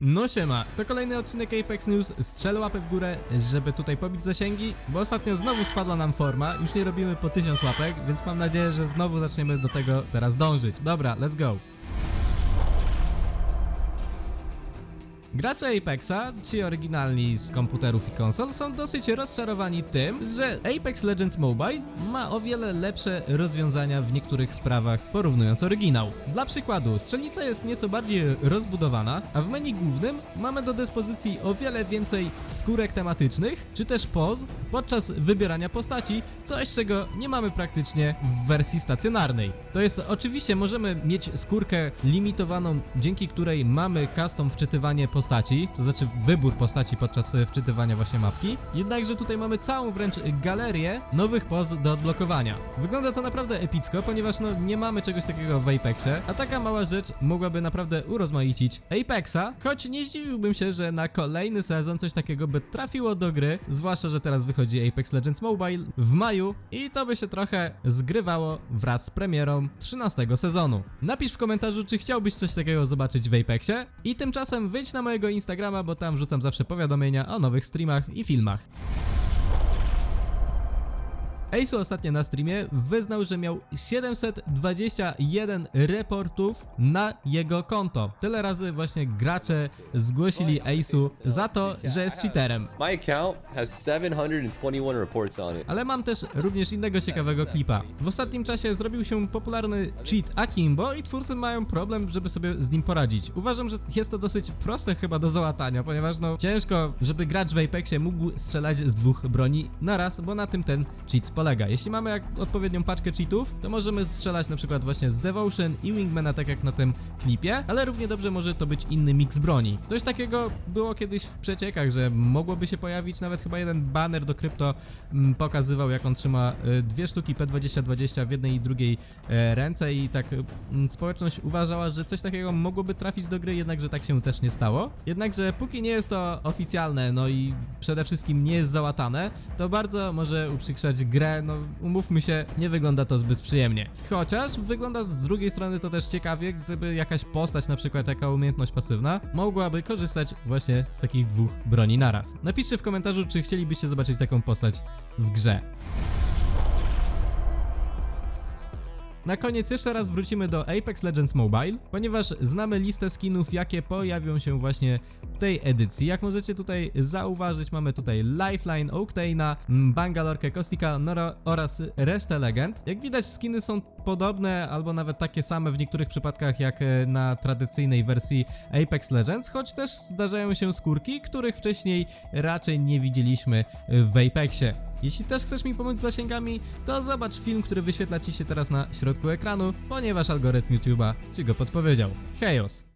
No siema, to kolejny odcinek Apex News. Strzel łapę w górę, żeby tutaj pobić zasięgi, bo ostatnio znowu spadła nam forma. Już nie robimy po 1000 łapek, więc mam nadzieję, że znowu zaczniemy do tego teraz dążyć. Dobra, let's go. Gracze Apexa, ci oryginalni z komputerów i konsol, są dosyć rozczarowani tym, że Apex Legends Mobile ma o wiele lepsze rozwiązania w niektórych sprawach porównując oryginał. Dla przykładu, strzelnica jest nieco bardziej rozbudowana, a w menu głównym mamy do dyspozycji o wiele więcej skórek tematycznych, czy też poz podczas wybierania postaci, coś czego nie mamy praktycznie w wersji stacjonarnej. To jest oczywiście możemy mieć skórkę limitowaną, dzięki której mamy custom wczytywanie postaci, to znaczy wybór postaci podczas e, wczytywania właśnie mapki. Jednakże tutaj mamy całą wręcz galerię nowych poz do odblokowania. Wygląda to naprawdę epicko, ponieważ no nie mamy czegoś takiego w Apexie, a taka mała rzecz mogłaby naprawdę urozmaicić Apexa, choć nie zdziwiłbym się, że na kolejny sezon coś takiego by trafiło do gry, zwłaszcza, że teraz wychodzi Apex Legends Mobile w maju i to by się trochę zgrywało wraz z premierą 13 sezonu. Napisz w komentarzu, czy chciałbyś coś takiego zobaczyć w Apexie i tymczasem wyjdź na mojego Instagrama, bo tam rzucam zawsze powiadomienia o nowych streamach i filmach. Ace'u ostatnio na streamie wyznał, że miał 721 reportów na jego konto. Tyle razy właśnie gracze zgłosili Ace'u za to, że jest cheaterem. My account has 721 reports on it. Ale mam też również innego ciekawego klipa. W ostatnim czasie zrobił się popularny cheat Akimbo i twórcy mają problem, żeby sobie z nim poradzić. Uważam, że jest to dosyć proste chyba do załatania, ponieważ no ciężko, żeby gracz w Apexie mógł strzelać z dwóch broni naraz, bo na tym ten cheat polega. Jeśli mamy jak odpowiednią paczkę cheatów, to możemy strzelać na przykład właśnie z Devotion i Wingmana, tak jak na tym klipie, ale równie dobrze może to być inny miks broni. Coś takiego było kiedyś w przeciekach, że mogłoby się pojawić nawet chyba jeden banner do krypto mm, pokazywał jak on trzyma y, dwie sztuki P2020 w jednej i drugiej e, ręce i tak mm, społeczność uważała, że coś takiego mogłoby trafić do gry, jednakże tak się też nie stało. Jednakże póki nie jest to oficjalne, no i przede wszystkim nie jest załatane, to bardzo może uprzykrzać grę, no umówmy się, nie wygląda to zbyt przyjemnie. Chociaż wygląda z drugiej strony to też ciekawie, gdyby jakaś postać, na przykład taka umiejętność pasywna, mogłaby korzystać właśnie z takich dwóch broni naraz. Napiszcie w komentarzu, czy chcielibyście zobaczyć taką postać w grze. Na koniec jeszcze raz wrócimy do Apex Legends Mobile, ponieważ znamy listę skinów, jakie pojawią się właśnie w tej edycji. Jak możecie tutaj zauważyć, mamy tutaj Lifeline, Octane'a, mm, Bangalorkę, Kostika Nora oraz resztę legend. Jak widać skiny są podobne albo nawet takie same w niektórych przypadkach jak e, na tradycyjnej wersji Apex Legends, choć też zdarzają się skórki, których wcześniej raczej nie widzieliśmy w Apexie. Jeśli też chcesz mi pomóc z zasięgami, to zobacz film, który wyświetla Ci się teraz na środku ekranu, ponieważ algorytm YouTube'a Ci go podpowiedział. Hejos!